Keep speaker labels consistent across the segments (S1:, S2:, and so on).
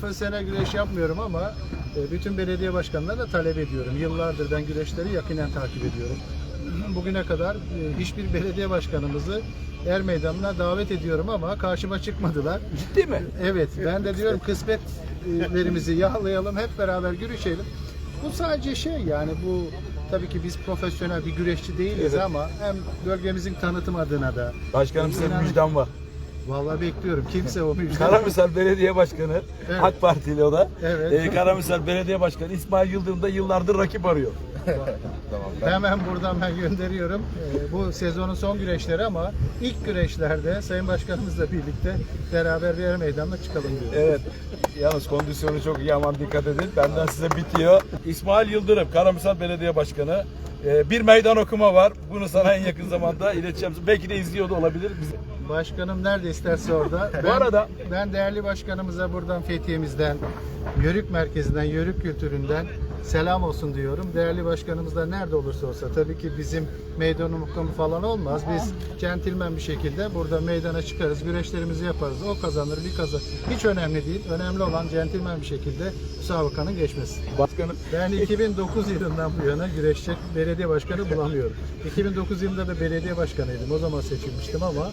S1: profesyonel güreş yapmıyorum ama e, bütün belediye başkanlarına talep ediyorum. Yıllardır ben güreşleri yakinen takip ediyorum. Bugüne kadar e, hiçbir belediye başkanımızı Er Meydanı'na davet ediyorum ama karşıma çıkmadılar.
S2: Ciddi mi?
S1: Evet, ben de diyorum kısmetlerimizi yağlayalım, hep beraber güreşelim. Bu sadece şey yani bu tabii ki biz profesyonel bir güreşçi değiliz
S2: Evet.
S1: ama hem bölgemizin tanıtım adına da
S2: Başkanım size müjdem var.
S1: Vallahi bekliyorum. Kimse o müjde.
S2: Karamürsel Belediye Başkanı,
S1: Evet.
S2: AK Partili o da.
S1: Evet.
S2: Ee, Karamürsel Belediye Başkanı İsmail Yıldırım da yıllardır rakip arıyor.
S1: Hemen buradan ben gönderiyorum. Ee, bu sezonun son güreşleri ama ilk güreşlerde Sayın Başkanımızla birlikte beraber bir yer meydanına çıkalım diyorum.
S2: Evet. Yalnız kondisyonu çok iyi aman dikkat edin. Benden size bitiyor. İsmail Yıldırım, Karamürsel Belediye Başkanı. Ee, bir meydan okuma var. Bunu sana en yakın zamanda ileteceğim. Belki de izliyor da olabilir. Biz-
S1: Başkanım nerede isterse orada.
S2: Bu arada-
S1: ben değerli başkanımıza buradan Fethiye'mizden, Yörük merkezinden, Yörük kültüründen selam olsun diyorum. Değerli başkanımız da nerede olursa olsa tabii ki bizim meydan okumu falan olmaz. Biz centilmen bir şekilde burada meydana çıkarız, güreşlerimizi yaparız. O kazanır, bir kazanır. Hiç önemli değil. Önemli olan centilmen bir şekilde müsabakanın geçmesi.
S2: Başkanım
S1: Ben 2009 yılından bu yana güreşecek belediye başkanı bulamıyorum. 2009 yılında da belediye başkanıydım. O zaman seçilmiştim ama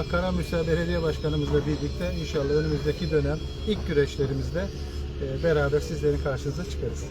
S1: bak Karamürsel Belediye Başkanımızla birlikte inşallah önümüzdeki dönem ilk güreşlerimizde e, beraber sizlerin karşınıza çıkarız.